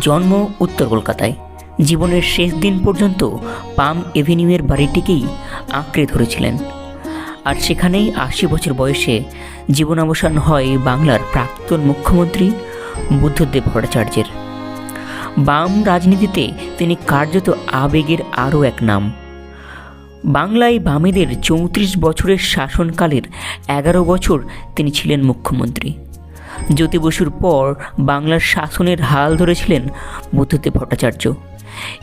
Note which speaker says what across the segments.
Speaker 1: জন্ম উত্তর কলকাতায়। জীবনের শেষ দিন পর্যন্ত পাম এভিনিউয়ের বাড়িটিকেই আঁকড়ে ধরেছিলেন। আর সেখানেই আশি বছর বয়সে জীবনাবসান হয় বাংলার প্রাক্তন মুখ্যমন্ত্রী বুদ্ধদেব ভট্টাচার্যের। বাম রাজনীতিতে তিনি কার্যত আবেগের আরও এক নাম। বাংলায় বামেদের চৌত্রিশ বছরের শাসনকালের এগারো বছর তিনি ছিলেন মুখ্যমন্ত্রী। জ্যোতি বসুর পর বাংলার শাসনের হাল ধরেছিলেন বুদ্ধদেব ভট্টাচার্য।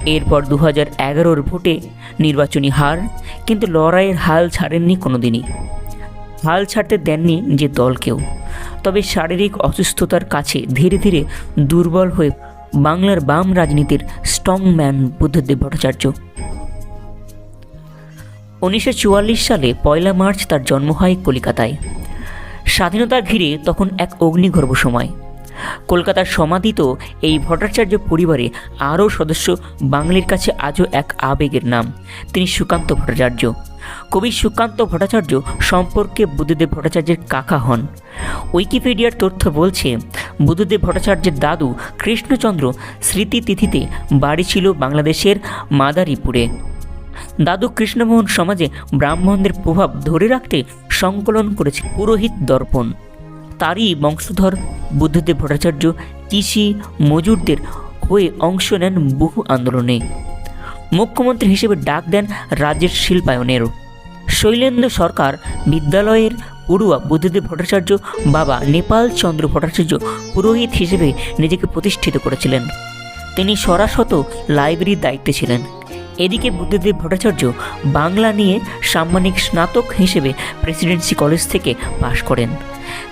Speaker 1: এরপর দু হাজার এগারোর ভোটে নির্বাচনী হার, কিন্তু লড়াইয়ের হাল ছাড়েননি কোনোদিনই। হাল ছাড়তে দেননি যে দলকেও। তবে শারীরিক অসুস্থতার কাছে ধীরে ধীরে দুর্বল হয়ে বাংলার বাম রাজনীতির স্ট্রং ম্যান বুদ্ধদেব ভট্টাচার্য। উনিশশো চুয়াল্লিশ সালে পয়লা মার্চ তার জন্ম হয় কলিকাতায়। স্বাধীনতার ঘিরে তখন এক অগ্নিগর্ভ সময়। কলকাতার সমাধিত এই ভট্টাচার্য পরিবারে আরও সদস্য বাঙালির কাছে আজও এক আবেগের নাম, তিনি সুকান্ত ভট্টাচার্য। কবি সুকান্ত ভট্টাচার্য সম্পর্কে বুদ্ধদেব ভট্টাচার্যের কাকা হন। উইকিপিডিয়ার তথ্য বলছে, বুদ্ধদেব ভট্টাচার্যের দাদু কৃষ্ণচন্দ্র স্মৃতি তিথিতে বাড়ি ছিল বাংলাদেশের মাদারীপুরে। দাদু কৃষ্ণমোহন সমাজে ব্রাহ্মণদের প্রভাব ধরে রাখতে সংকলন করেছে পুরোহিত দর্পণ। তারই বংশধর বুদ্ধদেব ভট্টাচার্য কৃষি মজুরদের হয়ে অংশ নেন বহু আন্দোলনে। মুখ্যমন্ত্রী হিসেবে ডাক দেন রাজ্যের শিল্পায়নের শৈলেন্দ্র সরকার বিদ্যালয়ের পড়ুয়া বুদ্ধদেব ভট্টাচার্য, বাবা নেপাল চন্দ্র ভট্টাচার্য পুরোহিত হিসেবে নিজেকে প্রতিষ্ঠিত করেছিলেন। তিনি সরাসত লাইব্রেরির দায়িত্বে ছিলেন। এদিকে বুদ্ধদেব ভট্টাচার্য বাংলা নিয়ে সাম্মানিক স্নাতক হিসেবে প্রেসিডেন্সি কলেজ থেকে পাশ করেন।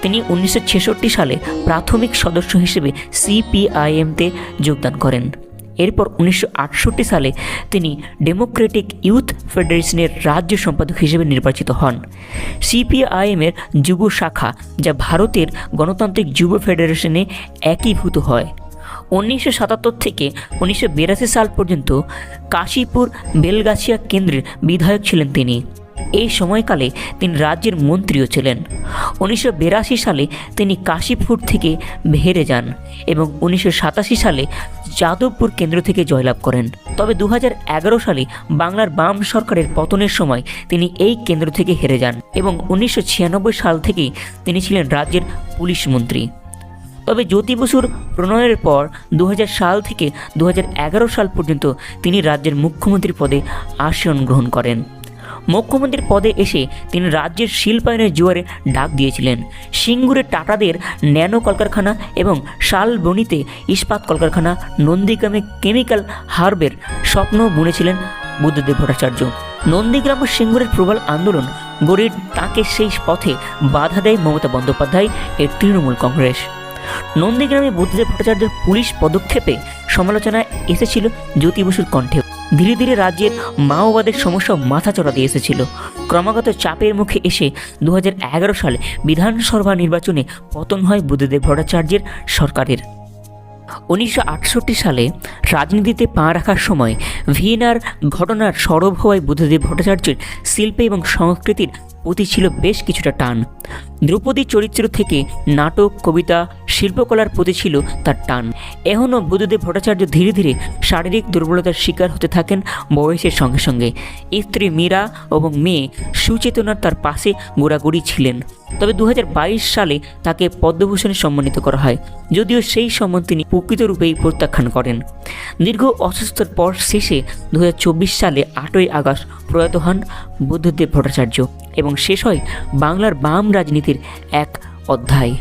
Speaker 1: তিনি উনিশশো ছেষট্টি সালে প্রাথমিক সদস্য হিসেবে সিপিআইএমতে যোগদান করেন। এরপর উনিশশো আটষট্টি সালে তিনি ডেমোক্রেটিক ইউথ ফেডারেশনের রাজ্য সম্পাদক হিসেবে নির্বাচিত হন। সিপিআইএমের যুব শাখা, যা ভারতের গণতান্ত্রিক যুব ফেডারেশনে একীভূত হয়। উনিশশো সাতাত্তর থেকে উনিশশো বিরাশি সাল পর্যন্ত কাশীপুর বেলগাছিয়া কেন্দ্রের বিধায়ক ছিলেন তিনি। এই সময়কালে তিনি রাজ্যের মন্ত্রীও ছিলেন। উনিশশো বিরাশি সালে তিনি কাশীপুর থেকে হেরে যান এবং উনিশশো সাতাশি সালে যাদবপুর কেন্দ্র থেকে জয়লাভ করেন। তবে দু হাজার এগারো সালে বাংলার বাম সরকারের পতনের সময় তিনি এই কেন্দ্র থেকে হেরে যান এবং উনিশশো ছিয়ানব্বই সাল থেকেই তিনি ছিলেন রাজ্যের পুলিশ মন্ত্রী। তবে জ্যোতি বসুর প্রণয়ের পর দু হাজার সাল থেকে দু হাজার এগারো সাল পর্যন্ত তিনি রাজ্যের মুখ্যমন্ত্রী পদে আসন গ্রহণ করেন। মুখ্যমন্ত্রীর পদে এসে তিনি রাজ্যের শিল্পায়নের জোয়ারে ডাক দিয়েছিলেন। সিঙ্গুরে টাটাদের ন্যানো কলকারখানা এবং শালবনিতে ইস্পাত কলকারখানা, নন্দীগ্রামে কেমিক্যাল হার্বের স্বপ্ন বুনেছিলেন বুদ্ধদেব ভট্টাচার্য। নন্দীগ্রাম ও সিঙ্গুরের প্রবল আন্দোলন গড়ে তাকে সেই পথে বাধা দেয় মমতা বন্দ্যোপাধ্যায় এর তৃণমূল কংগ্রেস। নন্দীগ্রামে বুদ্ধদেব ভট্টাচার্যের পুলিশ পদক্ষেপে সমালোচনায় এসেছিল জ্যোতি বসুর কণ্ঠে। ধীরে ধীরে রাজ্যের মাওবাদের সমস্যা মাথাচড়া দিয়ে এসেছিল। ক্রমাগত চাপের মুখে এসে দুহাজার এগারো সালে বিধানসভা নির্বাচনে পতন হয় বুদ্ধদেব ভট্টাচার্যের সরকারের। উনিশশো আটষট্টি সালে রাজনীতিতে পা রাখার সময় ভিয়েনার ঘটনার সরব হওয়ায় বুদ্ধদেব ভট্টাচার্যের শিল্পে এবং সংস্কৃতির প্রতি ছিল বেশ কিছুটা টান। দ্রৌপদী চরিত্র থেকে নাটক, কবিতা, শিল্পকলার প্রতি ছিল তার টান। এখনও বুদ্ধদেব ভট্টাচার্য ধীরে ধীরে শারীরিক দুর্বলতার শিকার হতে থাকেন বয়সের সঙ্গে সঙ্গে। স্ত্রী মীরা এবং মেয়ে সুচেতনার তার পাশে গোড়াগুড়ি ছিলেন। তবে দু হাজার বাইশ সালে তাকে পদ্মভূষণে সম্মানিত করা হয়, যদিও সেই সম্মান তিনি প্রকৃতরূপেই প্রত্যাখ্যান করেন। দীর্ঘ অসুস্থতার পর শেষে দু হাজার চব্বিশ সালে আটই আগস্ট প্রয়াত হন বুদ্ধদেব ভট্টাচার্য এবং শেষ হয় বাংলার বাম রাজনীতির এক অধ্যায়।